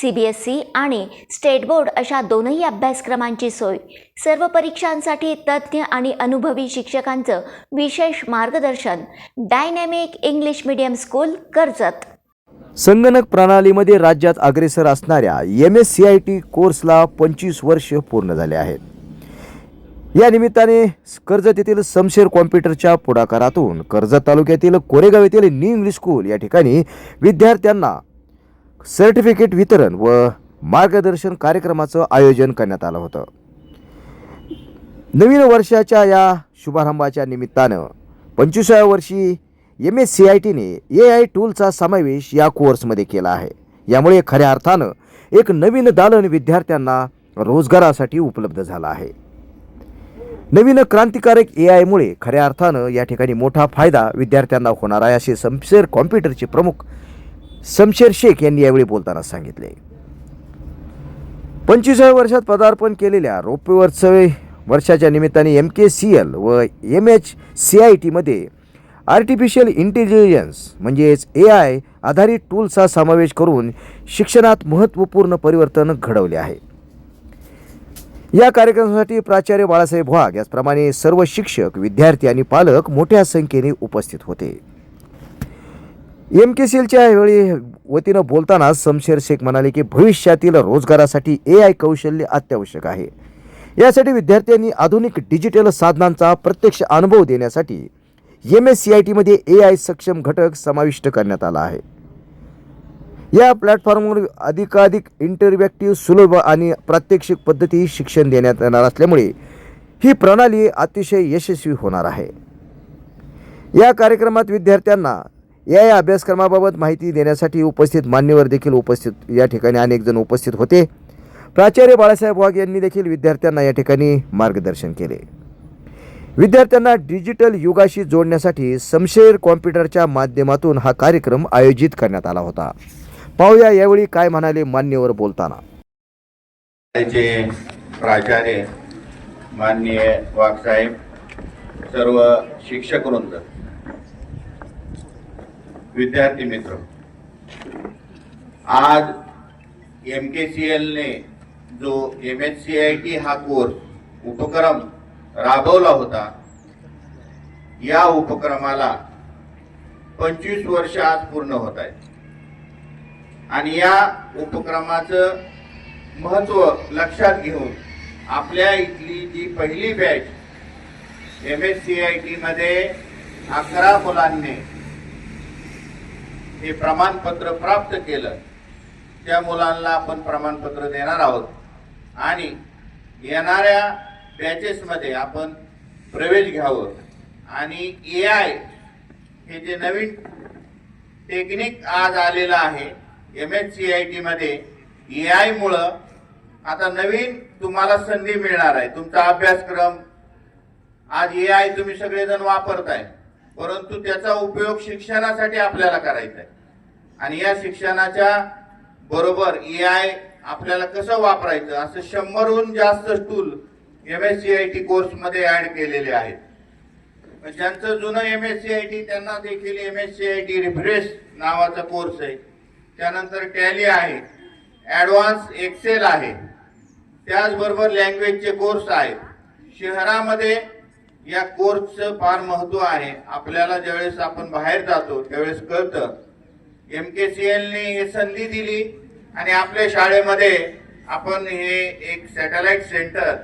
C B S C आणि state board अशा दोनही अभ्यासक्रमांची सोय. सर्व परीक्षांसाठी तज्ज्ञ आणि अनुभवी शिक्षकांचं विशेष मार्गदर्शन. Dynamic English medium school Karjat. संगणक प्रणालीमध्ये राज्यात अग्रेसर असणाऱ्या M S C I T कोर्सला पंचवीस वर्ष पूर्ण झाले आहेत. या निमित्ताने कर्जत येथील समशेर कॉम्प्युटरच्या पुढाकारातून कर्जत तालुक्यातील कोरेगाव येथील न्यू इंग्लिश स्कूल या ठिकाणी विद्यार्थ्यांना सर्टिफिकेट वितरण व मार्गदर्शन कार्यक्रमाचं आयोजन करण्यात आलं होतं. नवीन वर्षाच्या या शुभारंभाच्या निमित्तानं पंचवीसाव्या वर्षी एम एस सी आय टीने ए आय टूलचा समावेश या कोर्समध्ये केला आहे. यामुळे खऱ्या अर्थानं एक नवीन दालन विद्यार्थ्यांना रोजगारासाठी उपलब्ध झालं आहे. नवीन क्रांतिकारक ए आयमुळे खऱ्या अर्थानं या ठिकाणी मोठा फायदा विद्यार्थ्यांना होणार आहे असे समशेर कॉम्प्युटरचे प्रमुख समशेर शेख यांनी यावेळी बोलताना सांगितले. पंचवीसाव्या वर्षात पदार्पण केलेल्या रौप्यवर्षवे वर्षाच्या निमित्ताने एम के सी एल व एम एच सी आय टीमध्ये आर्टिफिशियल इंटेलिजन्स म्हणजेच ए आय आधारित टूल्सचा समावेश करून शिक्षणात महत्त्वपूर्ण परिवर्तन घडवले आहे. या कार्यक्रमासाठी प्राचार्य बाळासाहेब वाघ याचप्रमाणे सर्व शिक्षक विद्यार्थी आणि पालक मोठ्या संख्येने उपस्थित होते. एम के सी एलच्या वेळी वतीनं बोलताना शमशेर शेख म्हणाले की भविष्यातील रोजगारासाठी ए आय कौशल्य अत्यावश्यक आहे. यासाठी विद्यार्थ्यांनी आधुनिक डिजिटल साधनांचा प्रत्यक्ष अनुभव देण्यासाठी एम एस सी आय टीमध्ये ए आय सक्षम घटक समाविष्ट करण्यात आला आहे. या प्लॅटफॉर्मवर अधिकाधिक इंटरव्हॅक्टिव्ह सुलभ आणि प्रात्यक्षिक पद्धती शिक्षण देण्यात येणार असल्यामुळे ही प्रणाली अतिशय यशस्वी होणार आहे. या कार्यक्रमात विद्यार्थ्यांना या या अभ्यासक्रमाबाबत माहिती देण्यासाठी उपस्थित मान्यवर देखील उपस्थित या ठिकाणी अनेक जण उपस्थित होते. प्राचार्य बाळासाहेब वाघ यांनी देखील विद्यार्थ्यांना या ठिकाणी मार्गदर्शन केले. विद्यार्थ्यांना डिजिटल युगाशी जोडण्यासाठी समशेर कॉम्प्युटरच्या माध्यमातून हा कार्यक्रम आयोजित करण्यात आला होता. पाहूया यावेळी काय म्हणाले मान्यवर बोलताना. शाळेचे प्राचार्य माननीय वाघसाहेब सर्व शिक्षक वृंद. विद्यार्थी मित्र आज एम के सी एलने जो M H C I T हा कोर्स उपक्रम राबवला होता या उपक्रमाला पंचवीस वर्ष आज पूर्ण होत आहेत. आणि या उपक्रमाचं महत्त्व लक्षात घेऊन आपल्या इथली जी पहिली batch M S C I टीमध्ये अकरा मुलांनी हे प्रमाणपत्र प्राप्त केलं त्या मुलांना आपण प्रमाणपत्र देणार आहोत. आणि येणाऱ्या बॅचेसमध्ये आपण प्रवेश घ्यावं. आणि ए आय हे जे नवीन टेक्निक आज आलेलं आहे एम एच सी आय टीमध्ये ए आयमुळं आता नवीन तुम्हाला संधी मिळणार आहे. तुमचा अभ्यासक्रम आज ए आय तुम्ही सगळेजण वापरताय. परंतु त्याचा उपयोग शिक्षणासाठी आपल्याला करायचा आहे. आणि या शिक्षणाच्या बरोबर ए आय आपल्याला कसं वापरायचं? असं शंभरहून जास्त tool M S C I T कोर्समध्ये ॲड केलेले आहेत. ज्यांचं जुनं M S C I T त्यांना देखील M S C I T refresh नावाचा कोर्स आहे. त्यानंतर टॅली आहे. ॲडव्हान्स एक्सेल आहे. त्याचबरोबर लँग्वेजचे कोर्स आहेत. शहरामध्ये या कोर्सचं फार महत्त्व आहे. आपल्याला ज्यावेळेस आपण बाहेर जातो त्यावेळेस कळतं. एम के सी एलने हे संधी दिली आणि आपल्या शाळेमध्ये आपण हे एक सॅटेलाइट सेंटर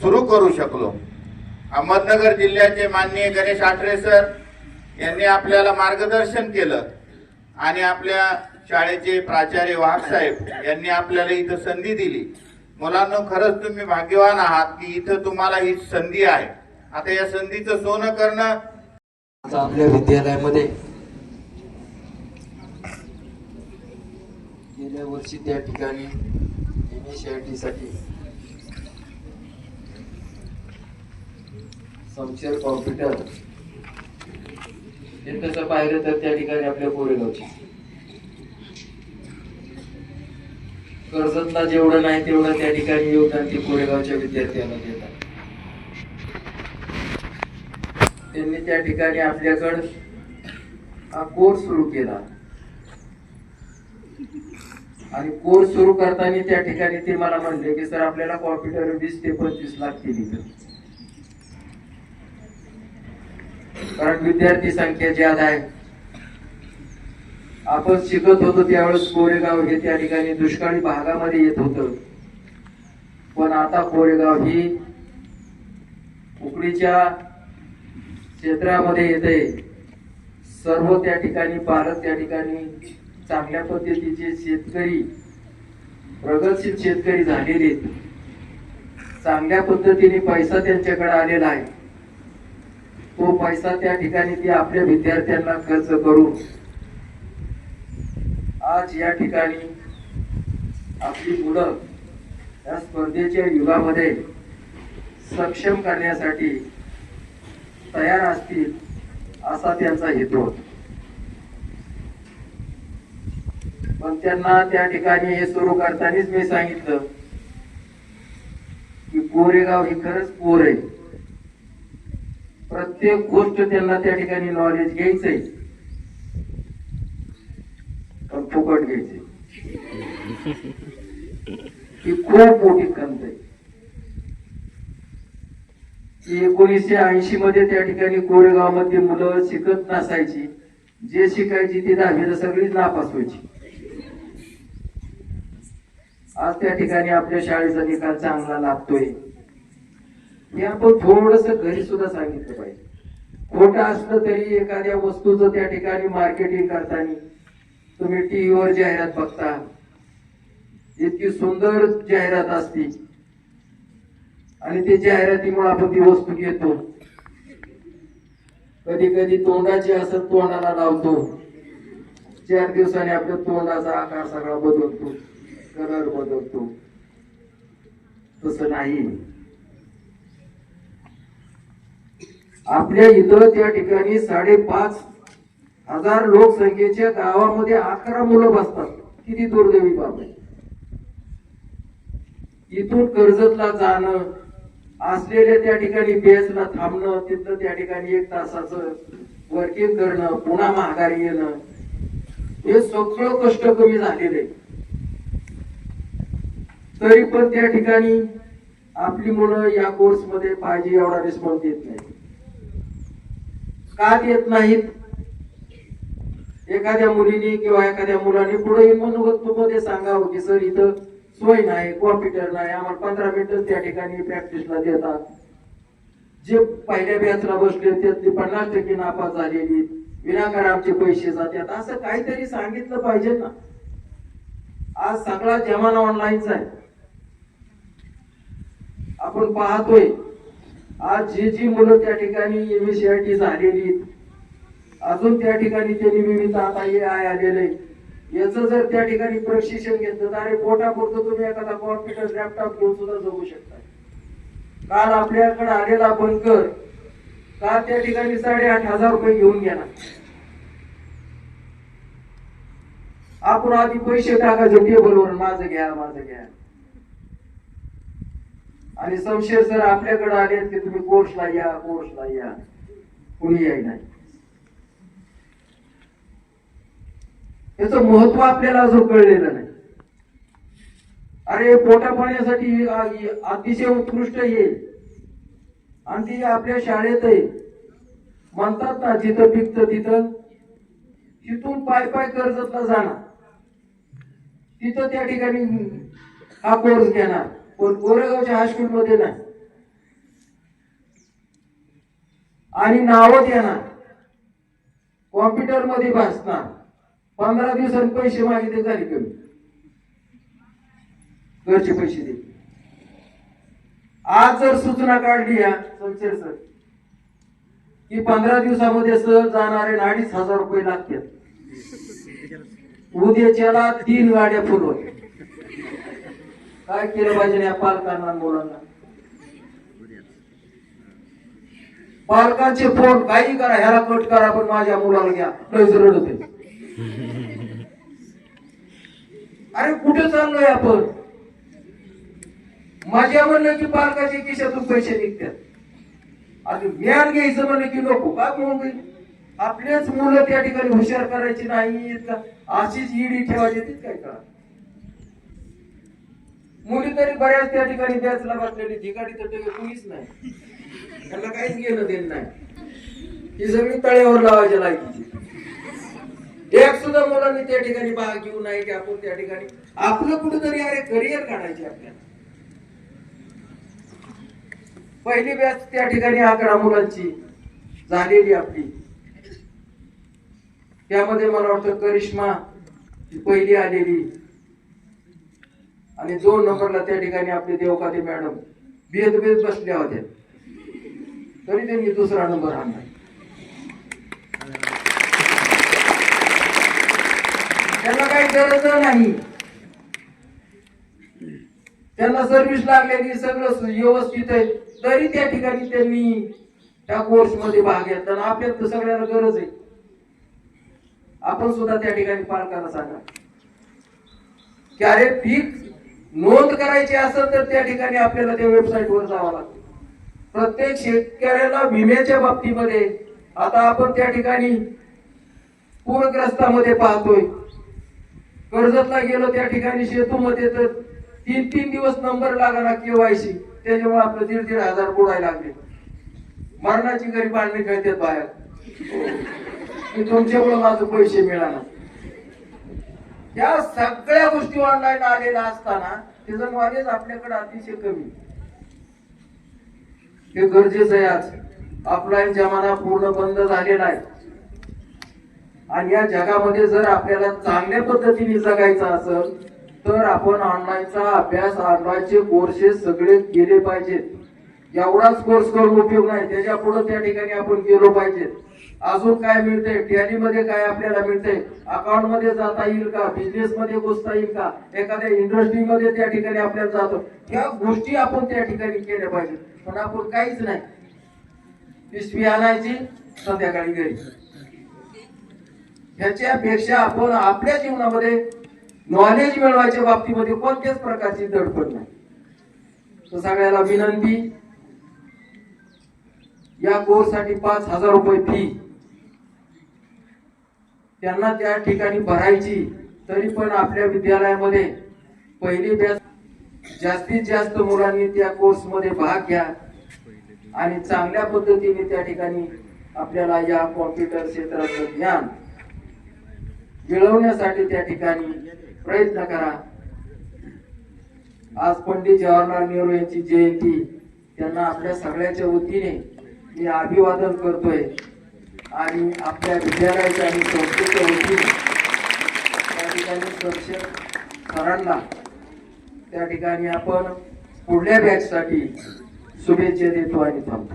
सुरू करू शकलो. अहमदनगर जिल्ह्याचे माननीय गणेश आठरे सर यांनी आपल्याला मार्गदर्शन केलं आणि आपल्या शाळेचे प्राचार्य वाघसाहेब यांनी आपल्याला इथं संधी दिली. मुलांना खरंच तुम्ही भाग्यवान आहात की इथं तुम्हाला ही संधी आहे. आता या संधीचं सोनं करणं आता आपल्या विद्यालयामध्ये गेल्या वर्षी त्या ठिकाणी एम एस टी साठी शमशेर कॉम्प्युटर हे तसं पाहिलं तर त्या ठिकाणी आपल्या कोरेगावची. कर्जतला जेवढं नाही तेवढं त्या ठिकाणी योगदान ते कोरेगावच्या विद्यार्थ्यांना देतात. त्यांनी त्या ठिकाणी आपल्याकडं हा कोर्स सुरू केला. आणि कोर्स सुरू करताना त्या ठिकाणी ते मला म्हणले की सर आपल्याला कॉम्प्युटर वीस ते पंचवीस लागतील इथं कारण विद्यार्थी संख्या ज्यादा आहे. आपण शिकत होतो त्यावेळेस कोरेगाव हे त्या ठिकाणी दुष्काळी भागामध्ये येत होतं. पण आता कोरेगाव ही उकडीच्या क्षेत्रामध्ये येते सर्व त्या ठिकाणी भारत त्या ठिकाणी चांगल्या पद्धतीचे शेतकरी प्रगतशील शेतकरी झालेले आहेत. चांगल्या पद्धतीने पैसा त्यांच्याकडे आलेला आहे तो पैसा त्या ठिकाणी ते आपल्या विद्यार्थ्यांना खर्च करून आज या ठिकाणी आपली मुलं या स्पर्धेच्या युगामध्ये सक्षम करण्यासाठी तयार असतील असा त्यांचा हेतू होता. पण त्यांना त्या ठिकाणी हे सुरू करतानाच मी सांगितलं की कोरेगाव ही खरंच कोर आहे. प्रत्येक गोष्ट त्यांना त्या ठिकाणी नॉलेज घ्यायचंय. पण फुकट घ्यायचे ही खूप मोठी कंत आहे. एकोणीसशे ऐंशी मध्ये त्या ठिकाणी कोरेगावमध्ये मुलं शिकत नसायची. जे शिकायची ती दहावीला सगळीच नापास व्हायची. आज त्या ठिकाणी आपल्या शाळेचा निकाल चांगला लागतोय. हे आपण थोडस घरी सुद्धा सांगितलं पाहिजे. खोटं असलं तरी एखाद्या वस्तूचं त्या ठिकाणी मार्केटिंग करताना तुम्ही टीव्हीवर जाहिरात बघता. इतकी सुंदर जाहिरात असती. आणि ते जाहिरातीमुळे आपण ती वस्तू घेतो. कधी कधी तोंडाची असं तोंडाला लावतो. चार दिवसांनी आपल्या तोंडाचा आकार सगळा बदलतो. कलर बदलतो. तसं नाही. आपल्या इथं त्या ठिकाणी साडेपाच हजार लोकसंख्येच्या गावामध्ये अकरा मुलं बसतात. किती दुर्दैवी बाब आहे. इथून कर्जतला जाणं असलेल्या त्या ठिकाणी बेसला थांबणं तिथं त्या ठिकाणी एक तासाचं वर्किंग करणं पुन्हा माघारी येणं हे सगळं कष्ट कमी झालेले. तरी पण त्या ठिकाणी आपली मुलं या कोर्समध्ये पाहिजे एवढा रिस्पॉन्स देत नाही का देत नाहीत? एखाद्या मुलीने किंवा एखाद्या मुलाने पुढे येऊन म्हणून मध्ये सांगावं की सर इथं सोय नाही कॉम्प्युटर नाही. आम्हाला पंधरा मिनिटं त्या ठिकाणी प्रॅक्टिसला देतात. जे पहिल्या बॅचला बसले त्यातली पन्नास टक्के नापास झालेली विनाकार आमचे पैसे जातात. असं काहीतरी सांगितलं पाहिजे ना. आज सगळा जमाना ऑनलाईनचा आहे. आपण पाहतोय आज जी जी मुलं त्या ठिकाणी एमएससीआयटी झालेली अजून त्या ठिकाणी त्यांनी विविध आता हे आय आलेले याचं जर त्या ठिकाणी प्रशिक्षण घेतलं तर अरे पोटापुरतं तुम्ही एखादा कॉम्प्युटर लॅपटॉप घेऊन सुद्धा जगू शकता. काल आपल्याकडे आलेला बनकर का त्या ठिकाणी साडेआठ हजार रुपये घेऊन गेला? आपण आधी पैसे टाकायचे टेबलवर माझं घ्या माझं घ्या. आणि संशय सर आपल्याकडे आले ते तुम्ही कोर्सला या कोर्सला या. कुणी याय नाही याचं महत्त्व आपल्याला अजून कळलेलं नाही. अरे पोटा पाण्यासाठी अतिशय उत्कृष्ट येईल आणि ती आपल्या शाळेत आहे. म्हणतात ना जिथं पिकतं तिथं तिथून पाय पाय कर्जतला जाणार. तिथं त्या ठिकाणी हा कोर्स घेणार. पण कोरेगावच्या हायस्कूल मध्ये नाही. आणि नावं देणार. कॉम्प्युटरमध्ये भासणार. पंधरा दिवसांनी पैसे मागितले झाले कमी. घरचे पैसे दे. आज जर सूचना काढली या समशेर सर की पंधरा दिवसामध्ये सर जाणारे अडीच हजार रुपये लागतात. उद्याच्याला तीन गाड्या फुल होत्या काय केलं पाहिजे या पालकांना मुलांना? पालकांचे फोन काही करा ह्याला कट करा पण माझ्या मुलाला घ्या. लयच रडत अरे कुठे चाललोय आपण? माझ्या म्हणलं की पालकाच्या खिशातून पैसे निघतात. आणि ज्ञान घ्यायचं म्हणलं की नको का मुंबई आपलेच मुलं त्या ठिकाणी हुशार करायची नाही का? अशीच ईडी ठेवायची तीच काय करा मुली तरी बऱ्याच त्या ठिकाणी बॅचला बसलेली ठिकाणी तर कुणीच नाही. त्यांना काहीच घेणं देणं नाही. ही सगळी तळ्यावर लावायच्या लायकीची. एक सुद्धा मुलांनी त्या ठिकाणी भाग घेऊ नाही की आपण त्या ठिकाणी. आपलं कुठेतरी अरे करिअर काढायचे आपल्याला. पहिली बॅच त्या ठिकाणी अकरा मुलांची झालेली आपली. त्यामध्ये मला वाटतं करिश्मा पहिली आलेली. आणि दोन नंबरला त्या ठिकाणी आपले देवकाते मॅडम बेद बेद बसल्या होत्या. तरी त्यांनी दुसरा नंबर आणला. त्यांना काही गरज नाही. त्यांना सर्व्हिस लागलेली सगळं व्यवस्थित आहे. तरी त्या ठिकाणी त्यांनी त्या कोर्समध्ये भाग घेतला. आणि आपल्याला तर सगळ्यांना गरज आहे. आपण सुद्धा त्या ठिकाणी पालकांना सांगा. की अरे पीक नोंद करायची असेल तर त्या ठिकाणी आपल्याला त्या वेबसाईट वर जावं लागतं. प्रत्येक शेतकऱ्याला विम्याच्या बाबतीमध्ये आता आपण त्या ठिकाणी पूरग्रस्तामध्ये पाहतोय. कर्जतला गेलो त्या ठिकाणी शेतूमध्ये तर तीन तीन दिवस नंबर लागला केवायसी. त्याच्यामुळे आपलं दीड दीड हजार बुडायला लागले. मरणाची घरी बांधणी खेळतात बाहेर. की तुमच्यामुळे माझं पैसे मिळाला. या सगळ्या गोष्टी ऑनलाईन आलेल्या असताना त्याचं नॉलेज आपल्याकडे अतिशय कमी. हे गरजेचं आहे आज. ऑफलाईन जमाना पूर्ण बंद झालेला आहे. आणि या जगामध्ये जर आपल्याला चांगल्या पद्धतीने जगायचं असेल तर आपण ऑनलाईनचा अभ्यास ऑनलाईनचे कोर्सेस सगळे केले पाहिजेत. एवढाच कोर्स करून उपयोग नाही त्याच्या पुढे त्या ठिकाणी आपण गेलो पाहिजे अजून काय मिळतंय? टॅली मध्ये काय आपल्याला मिळतंय? अकाउंटमध्ये जाता येईल का? बिझनेस मध्ये घुसता येईल का? एखाद्या इंडस्ट्री मध्ये त्या ठिकाणी आपल्याला जातो. या गोष्टी आपण त्या ठिकाणी केल्या पाहिजे पण आपण काहीच नाही. पिशवी आणायची संध्याकाळी घरी. ह्याच्यापेक्षा आपण आपल्या जीवनामध्ये नॉलेज मिळवायच्या बाबतीमध्ये कोणत्याच प्रकारची दडपण नाही. तर सगळ्याला विनंती या कोर्ससाठी पाच हजार रुपये फी त्यांना त्या ठिकाणी भरायची तरी पण आपल्या विद्यालयामध्ये पहिली बॅच जास्तीत जास्त मुलांनी त्या कोर्समध्ये भाग घ्या आणि चांगल्या पद्धतीने त्या ठिकाणी आपल्याला या कॉम्प्युटर क्षेत्राचं ज्ञान मिळवण्यासाठी त्या ठिकाणी प्रयत्न करा. आज पंडित जवाहरलाल नेहरू यांची जयंती त्यांना आपल्या सगळ्याच्या वतीने मी अभिवादन करतोय. आणि आपल्या विद्यालयाच्या आणि संस्थेच्या वतीने त्या ठिकाणी शिक्षक सरांना त्या ठिकाणी आपण पुढल्या बॅच साठी शुभेच्छा देतो आणि थांबतो.